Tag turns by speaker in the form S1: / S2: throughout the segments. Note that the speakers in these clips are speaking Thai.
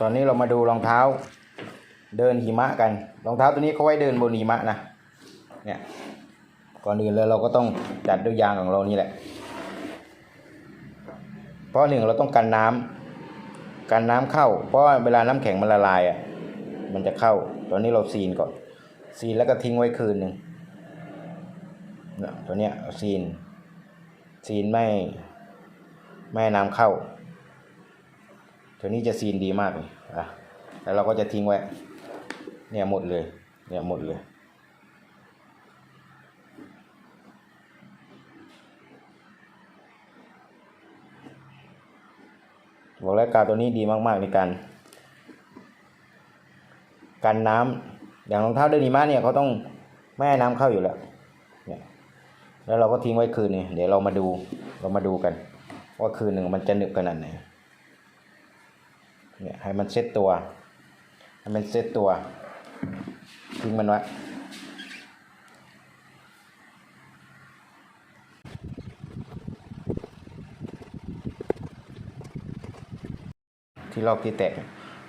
S1: ตอนนี้เรามาดูรองเท้า เดินหิมะกัน รองเท้าตัวนี้เขาไว้เดินบนหิมะนะ เนี่ย ก่อนอื่นเลยเราก็ต้องจัดด้วยยางของเรานี่แหละ เพราะหนึ่งเราต้องกันน้ำกันน้ำเข้า เพราะเวลาน้ำแข็งมันละลายอะ มันจะเข้า ตอนนี้เราซีนก่อน ซีนแล้วก็ทิ้งไว้คืนหนึ่งเนี่ยตัวเนี้ยซีน ซีนไม่ ไม่น้ำเข้า ตัวนี้จะซีนดีมากเลยอะแล้วเราก็จะทิ้งไว้ เนี่ยหมดเลย เนี่ยหมดเลย บอกแล้วกาวตัวนี้ดีมากๆในการกันน้ำอย่างรองเท้าเดินหิมะเนี่ยเขาต้องไม่ให้น้ำเข้าอยู่แล้ว เนี่ย แล้วเราก็ทิ้งไว้คืนนึงเดี๋ยวเรามาดู เรามาดูกัน ว่าคืนหนึ่งมันจะหนึบขนาดไหน เนี่ยให้มันเซ็ตตัว ให้มันเซ็ตตัวทิ้งมันไว้ที่ลอกที่แตก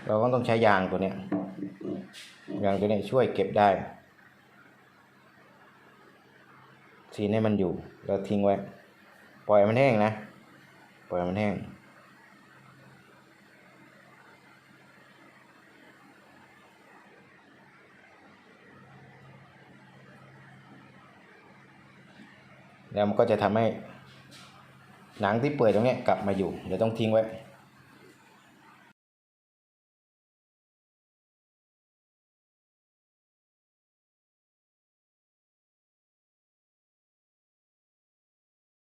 S1: เราก็ต้องใช้ยางตัวเนี้ยยางตัวเนี้ยช่วยเก็บได้ซีนให้มันอยู่ แล้วทิ้งไว้ ปล่อยมันแห้งนะ ปล่อยมันแห้ง แล้วมันก็จะทำให้หนังที่เปื่อยตรงนี้กลับมาอยู่ เดี๋ยวต้องทิ้งไว้